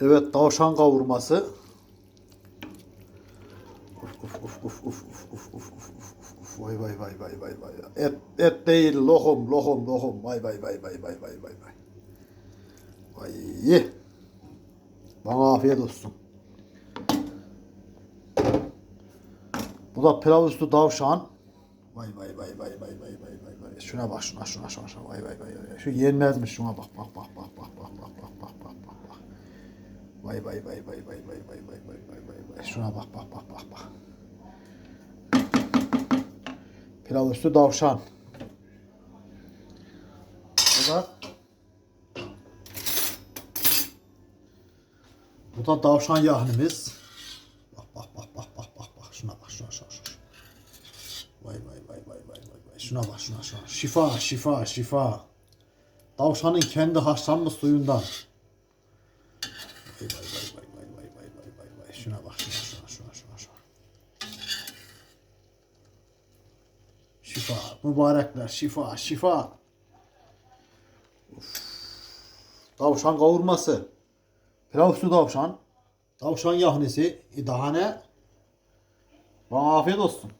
Evet tavşan kavurması. Uf uf uf uf uf uf uf uf uf uf uf vay vay vay vay vay vay. Et et değil lohum lohum lohum vay vay vay vay vay vay vay vay. Vay. Bana afiyet olsun. Bu da pilav üstü tavşan. Vay vay vay vay vay vay vay vay vay. Şuna bak şuna şuna şuna şuna vay vay vay. Şu yenmezmiş şuna bak bak bak bak bak bak bak bak bak. Vay vay vay vay vay vay vay vay vay vay vay vay. Şuna bak bak bak bak bak. Pilav üstü tavşan. Bu da Bu da tavşan yahnimiz. Bak bak bak bak bak bak bak şuna bak şuna şuna şuna. Vay vay vay vay vay vay vay. Şuna bak şuna şuna. Şifa şifa şifa. Tavşanın kendi haşlanmış suyundan. Vay vay vay vay vay vay vay vay vay. Şuna bak şuna şuna şuna şuna şuna. Şifa mübarekler şifa şifa. Uf. Tavşan kavurması. Pilav üstü tavşan. Tavşan yahnisi. Daha ne? Bana afiyet olsun.